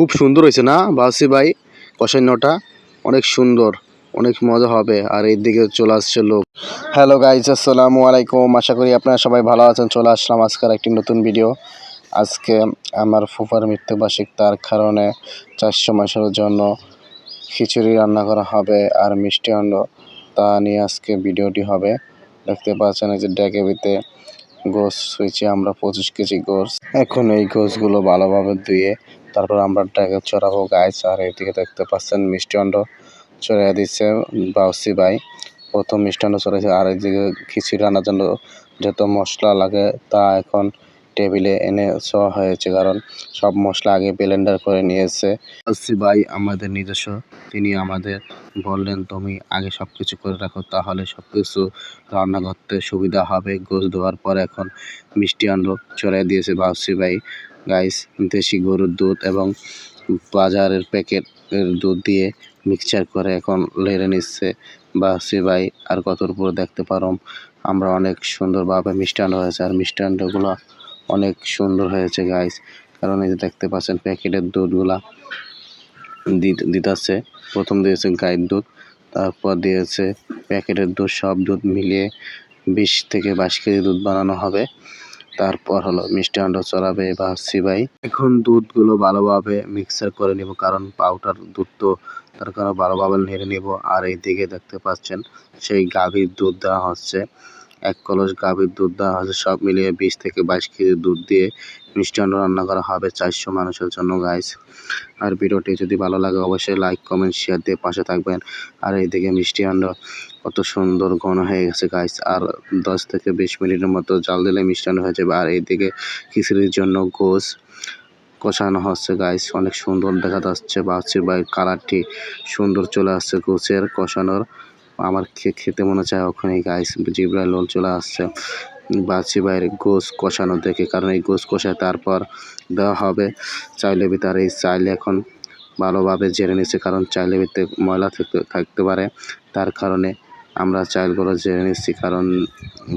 খুব সুন্দর হয়েছে না? বাসি ভাই কষান্নটা অনেক সুন্দর, অনেক মজা হবে। আর এইদিকে চলে আসছে লোক। হ্যালো গাইজ আসসালামু আলাইকুম। আশা করি আপনারা সবাই ভালো আছেন। চলে আসলাম আজকের একটি নতুন ভিডিও আজকে আমার ফুফার মৃত্যুবার্ষিক, তার কারণে চারশো মাসের জন্য খিচুড়ি রান্না করা হবে আর মিষ্টি অন্ন তা নিয়ে আজকে ভিডিওটি হবে। দেখতে পাচ্ছেন এই যে ডেকেবিতে গোস হয়েছে আমরা পঁচিশ কেজি গোস। এখন এই গোসগুলো ভালোভাবে ধুয়ে তারপর আমরা ডেকে চড়াবো গাছ আর এদিকে দেখতে পাচ্ছেন মিষ্টি অন্ন চড়াই দিচ্ছে বাউসি ভাই। প্রথম মিষ্টান্ন চড়াইছে, আর এদিকে খিচুড়ি রান্নার জন্য যত মশলা লাগে তা এখন টেবিলে এনে শোয়া হয়েছে, কারণ সব মশলা আগে ব্লেন্ডার করে নিয়েছে। বাউসি ভাই আমাদের নিজস্ব, তিনি আমাদের বললেন, তুমি আগে সব কিছু করে রাখো, তাহলে সব কিছু রান্না করতে সুবিধা হবে। গোস দেওয়ার পর এখন মিষ্টি চড়াই দিয়েছে বাউসি ভাই। গাইস, দেশি গরুর দুধ এবং বাজারের প্যাকেট দুধ দিয়ে মিক্সচার করে এখন লেড়ে নিচ্ছে। বাউসি ভাই, আর কতর উপরে দেখতে পারো, আমরা অনেক সুন্দরভাবে মিষ্টান্ন হয়েছে। আর মিষ্টান্নগুলো অনেক সুন্দর হয়েছে গাইস, কারণ এই যে দেখতে পাচ্ছেন প্যাকেটের দুধগুলা দিতেছে। প্রথম দিয়েছে গাইয়ের দুধ, তারপর দিয়েছে প্যাকেটের দুধ, সব দুধ মিলিয়ে বিশ থেকে বাইশ কেজি দুধ বানানো হবে। তারপর হলো মিষ্টান্ন চড়াবে বা সিবাই এখন দুধগুলো ভালোভাবে মিক্সার করে নেব, কারণ পাউডার দুধ তো তার কারণে ভালোভাবে নেড়ে নেব। আর এইদিকে দেখতে পাচ্ছেন, সেই গাভীর দুধ দেওয়া হচ্ছে। এক কলস গাভীর দুধ দেওয়া হচ্ছে সব মিলিয়ে বিশ থেকে বাইশ কেজি দুধ দিয়ে মিষ্টান্ন রান্না করা হবে চারশো মানুষের জন্য গাইস আর ভিডিওটি যদি ভালো লাগে, অবশ্যই লাইক কমেন্ট শেয়ার দিয়ে পাশে থাকবেন। আর এইদিকে মিষ্টি আন্ন কত সুন্দর ঘন হয়ে গেছে গাইস আর দশ থেকে বিশ মিনিটের মতো জাল দিলে মিষ্টান্ন হয়ে যাবে। আর এইদিকে খিচুড়ির জন্য গোস কষানো হচ্ছে গাইস অনেক সুন্দর দেখা যাচ্ছে বাচ্চি বাই কালারটি সুন্দর চলে আসছে গোছের কষানোর। আমার খেতে মনে চায় ওখানে গাইস জিব্রাইল লোল চলে আসছে। বাচ্চি বাইরে গোস কষানো দেখে, কারণ এই গোস কষায় তারপর দেওয়া হবে। চাইলে ভিতরে এই চাইলে এখন ভালোভাবে জেনে নিচ্ছে, কারণ চাইলে ভিতরে ময়লা থাকতে থাকতে পারে। তার কারণে আমরা চাইলগুলো জেনে নিচ্ছি, কারণ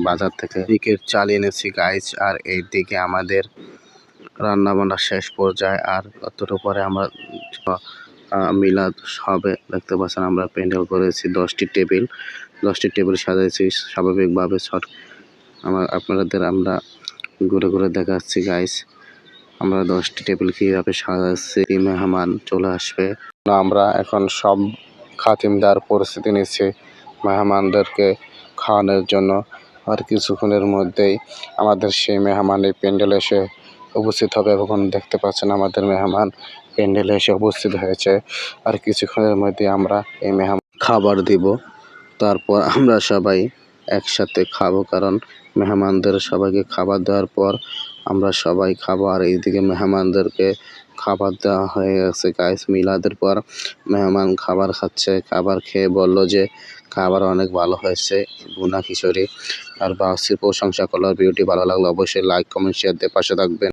বাজার থেকে দিকের চাল এনেছি গাইস আর এই দিকে আমাদের রান্নাবান্না শেষ পর্যায়ে, আর অতটা পরে আমরা মিলাদ হবে দেখতে পাচ্ছেন আমরা প্যান্ডেল করেছি, দশটি টেবিল দশটি টেবিল সাজাইছি স্বাভাবিকভাবে শর্ট আমার আপনাদের আমরা ঘুরে ঘুরে দেখাচ্ছি গাইস আমরা দশটি টেবিল কীভাবে সাজাচ্ছি মেহমান চলে আসবে। আমরা এখন সব খাতিমদার পরিস্থিতি নিচ্ছি মেহমানদেরকে খাওয়ানোর জন্য। আর কিছুক্ষণের মধ্যেই আমাদের সেই মেহমান এই প্যান্ডেলে এসে উপস্থিত হবে এখন দেখতে পাচ্ছেন আমাদের মেহমান প্যান্ডেলে এসে উপস্থিত হয়েছে। আর কিছুক্ষণের মধ্যে আমরা এই মেহমান খাবার দিব। তারপর আমরা সবাই একসাথে খাব, কারণ মেহমানদের সবাইকে খাবার দেওয়ার পর আমরা সবাই খাব। আর এইদিকে মেহমানদেরকে খাবার দেওয়া হয়ে গেছে। গাইস মিলাদের পর মেহমান খাবার খাচ্ছে। খাবার খেয়ে বলল যে, খাবার অনেক ভালো হয়েছে বুনা খিচুড়ি। আর বাসির প্রশংসা করল। ভিডিওটি ভালো লাগল অবশ্যই লাইক কমেন্ট শেয়ার দিয়ে পাশে থাকবেন।